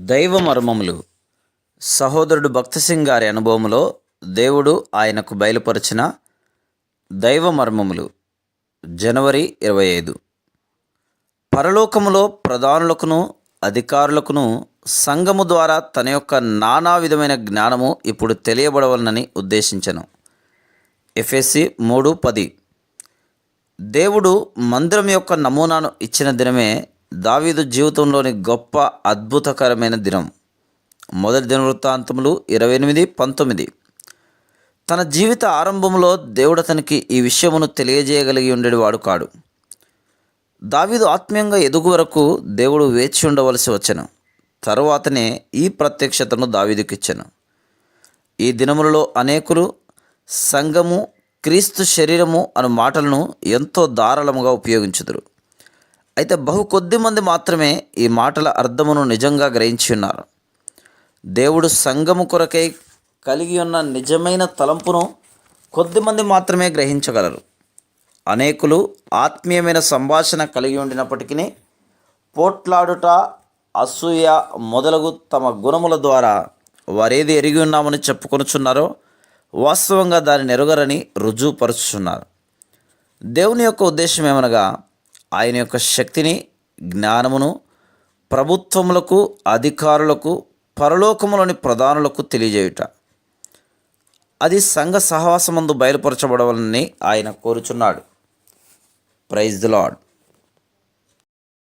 దైవ మర్మములు. సహోదరుడు భక్తసింగ్ గారి అనుభవంలో దేవుడు ఆయనకు బయలుపరిచిన దైవ మర్మములు. జనవరి ఇరవై ఐదు. పరలోకములో ప్రధానులకును అధికారులకును సంఘము ద్వారా తన యొక్క నానా విధమైన జ్ఞానము ఇప్పుడు తెలియబడవలనని ఉద్దేశించను. ఎఫ్ఎస్సి మూడు పది. దేవుడు మందిరం యొక్క నమూనాను ఇచ్చిన దినమే దావీదు జీవితంలోని గొప్ప అద్భుతకరమైన దినం. మొదటి దినవృత్తాంతములు ఇరవై ఎనిమిది పంతొమ్మిది. తన జీవిత ఆరంభంలో దేవుడు అతనికి ఈ విషయమును తెలియజేయగలిగి ఉండేవాడు కాడు. దావీదు ఆత్మీయంగా ఎదుగు వరకు దేవుడు వేచి ఉండవలసి వచ్చాను. తరువాతనే ఈ ప్రత్యక్షతను దావీదుకిచ్చాను. ఈ దినములలో అనేకులు సంఘము క్రీస్తు శరీరము అను మాటలను ఎంతో దారాళముగా ఉపయోగించుదురు. అయితే బహు కొద్ది మంది మాత్రమే ఈ మాటల అర్థమును నిజంగా గ్రహించి ఉన్నారు. దేవుడు సంఘము కొరకై కలిగి ఉన్న నిజమైన తలంపును కొద్దిమంది మాత్రమే గ్రహించగలరు. అనేకులు ఆత్మీయమైన సంభాషణ కలిగి ఉండినప్పటికీ పోట్లాడుట అసూయ మొదలగు తమ గుణముల ద్వారా వారేది ఎరిగి ఉన్నామని చెప్పుకొనుచున్నారో వాస్తవంగా దానిని ఎరుగరని రుజువుపరుచున్నారు దేవుని యొక్క ఉద్దేశం ఏమనగా ఆయన యొక్క శక్తిని జ్ఞానమును ప్రభుత్వములకు అధికారులకు పరలోకములోని ప్రధానులకు తెలియజేయుట. అది సంఘ సహవాసమందు బయలుపరచబడవలని ఆయన కోరుచున్నాడు. Praise the lord